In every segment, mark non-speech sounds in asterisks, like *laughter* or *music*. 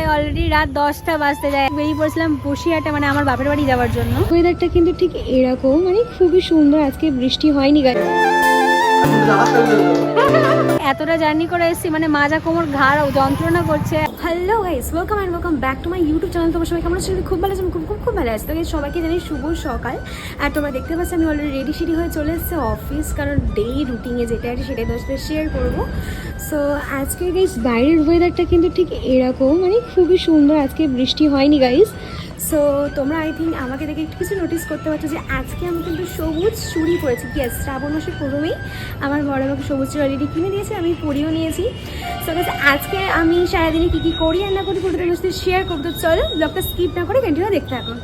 রাত দশটা বাজতে যায়। বেরিয়ে পড়েছিলাম বসিয়াটা মানে আমার বাপের বাড়ি যাওয়ার জন্য। ওয়েদারটা কিন্তু ঠিক এরকম মানে খুবই সুন্দর আজকে বৃষ্টি হয়নি গাড়ি *laughs* এতটা জার্নি করে এসেছি মানে মাজা কোমর ঘাড় যন্ত্রণা করছে। Hello guys welcome and welcome back to my YouTube channel তোমার সবাই কেমন আছো? খুব ভালো আছো খুব খুব খুব ভালো আছি। তো সবাইকে জানি শুভ সকাল। আর তোমরা দেখতে পাচ্ছ, আমি অলরেডি রেডি সেডি হয়ে চলে এসেছি অফিস কারণ ডেই রুটিনে যেটা আছে সেটাই তোমার সাথে শেয়ার করব। সো আজকে গাইস বাইরের ওয়েদারটা কিন্তু ঠিক এরকম মানে খুবই সুন্দর। আজকে বৃষ্টি হয়নি গাইস সো তোমরা আই থিঙ্ক আমাকে দেখে একটু কিছু নোটিস করতে পারছ যে আজকে আমি কিন্তু সবুজ চুরি পরেছি। ইয়েস শ্রাবণ মাসের প্রথমেই আমার বড় আমাকে সবুজ চুড়ি অলরেডি কিনে দিয়েছে। আমি পরিও নিয়েছি। সো গাইস আজকে আমি সারাদিনে কী কী করি আর না করি পুরোটা তোমার সাথে শেয়ার করব। তো চলো ব্লগটা স্কিপ না করে কন্টিনিউ দেখতে থাকো।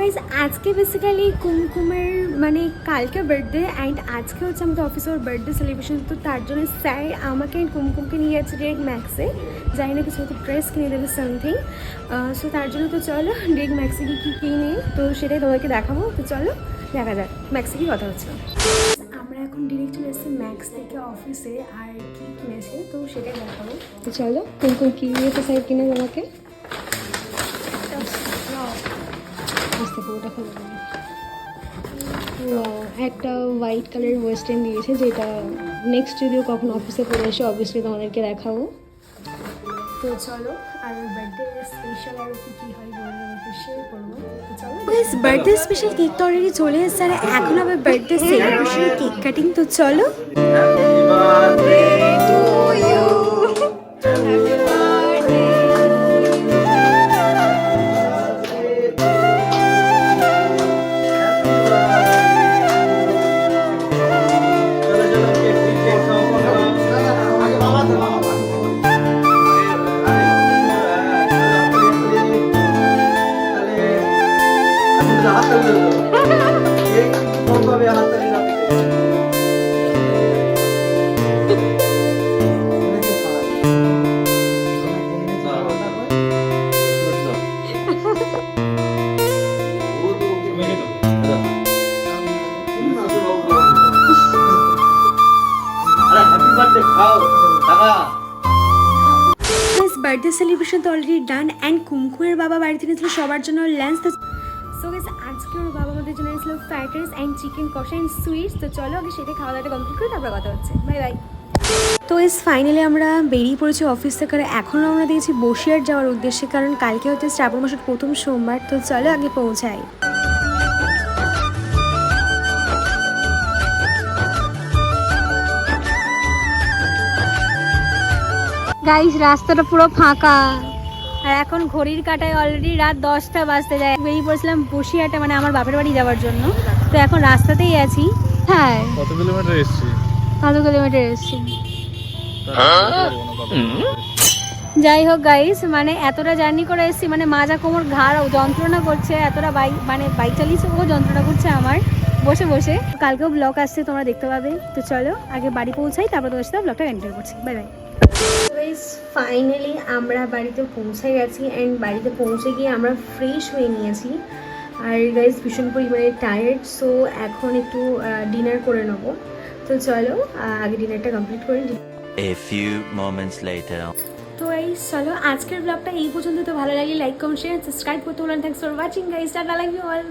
গাইজ আজকে বেসিক্যালি কুমকুমের মানে কালকে বার্থডে অ্যান্ড আজকে হচ্ছে আমাদের অফিসের বার্থডে সেলিব্রেশন তো তার জন্য স্যার আমাকে and কুমকুমকে নিয়ে যাচ্ছে ডিরেক্ট ম্যাক্সে জানি না কিছু ড্রেস কিনে দেবে সামথিং সো তার জন্য তো চলো ডিরেক্ট ম্যাক্সে গিয়ে কী কিনে। তো সেটাই তোমাকে দেখাবো। তো চলো দেখা যাক ম্যাক্সে কি কথা হচ্ছে। এখন ডিরেক্ট চলে এসেছি ম্যাক্স থেকে অফিসে আর কি কিনেছে, তো সেটাই দেখাবো। তো চলো কুমকুম কি নিয়েছে স্যার কিনে তোমাকে বুঝতে পুরোটা একটা হোয়াইট কালার ওয়েস্টার্ন দিয়েছে, যেটা নেক্সট যদিও কখন অফিসে পরে এসে অবভিয়াসলি তোমাদেরকে দেখাবো। তো চলো আর বার্থডে স্পেশাল আর কি কি হয় বলব শেয়ার করব তো চলো বার্থডে স্পেশাল কেক তো অলরেডি চলে এসেছে আর এখন আবার বার্থডে সেলিব্রেশন কেক কাটিং তো চলো। হ্যাপি বার্থডে সেলিব্রেশন তো অলরেডি ডান অ্যান্ড কুমকুমের বাবা বাড়িতে নিয়েছিল সবার জন্য ল্যান্স তো সো গেস আজকে ওর বাবা আমাদের জন্য এনেছিল ফ্রাইড রাইস অ্যান্ড চিকেন কষা অ্যান্ড সুইটস তো চলো আগে সেটা খাওয়া দাওয়াটা কমপ্লিট করে তারপর কথা হচ্ছে। বাই বাই তো এস ফাইনালি আমরা বেরিয়ে পড়েছি অফিস থেকে। আর এখন আমরা দিয়েছি বসিয়ার যাওয়ার উদ্দেশ্যে। কারণ কালকে হচ্ছে শ্রাবণ মাসের প্রথম সোমবার। তো চলো আগে পৌঁছাই। গাইস রাস্তাটা পুরো ফাঁকা। আর এখন ঘড়ির কাটায় অলরেডি রাত দশটা বাজতে যায়। বেরিয়ে পড়েছিলাম বসিরহাটে মানে আমার বাপের বাড়ি যাওয়ার জন্য। তো এখন রাস্তাতেই আছি। হ্যাঁ। কত কিলোমিটার এসছি? কত কিলোমিটার এসেছি? যাই হোক গাইস মানে এতটা জার্নি করে এসেছি মানে মাজা কোমর ঘাড় যন্ত্রণা করছে এতটা বাইক মানে বাইক চালিয়েছে ও যন্ত্রণা করছে আমার। বসে বসে। কালকেও ব্লগ আসছে তোমরা দেখতে পাবে। তো চলো আগে বাড়ি পৌঁছাই তারপর তোমার সাথে ব্লগটা কন্টিনিউ করছি। বাই বাই ফাইনালি আমরা বাড়িতে পৌঁছে গেছি অ্যান্ড বাড়িতে পৌঁছে গিয়ে আমরা ফ্রেশ হয়ে নিয়েছি। আর গাইজ ভীষণ পরিমাণে টায়ার্ড সো এখন একটু ডিনার করে নেব। তো চলো আগে ডিনারটা কমপ্লিট করে। নিই। A few moments later. তো এই চলো আজকের ব্লগটা এই পর্যন্ত। তো ভালো লাগলে লাইক কমেন্ট শেয়ার সাবস্ক্রাইব করতে বলেন thanks for watching guys tata like you all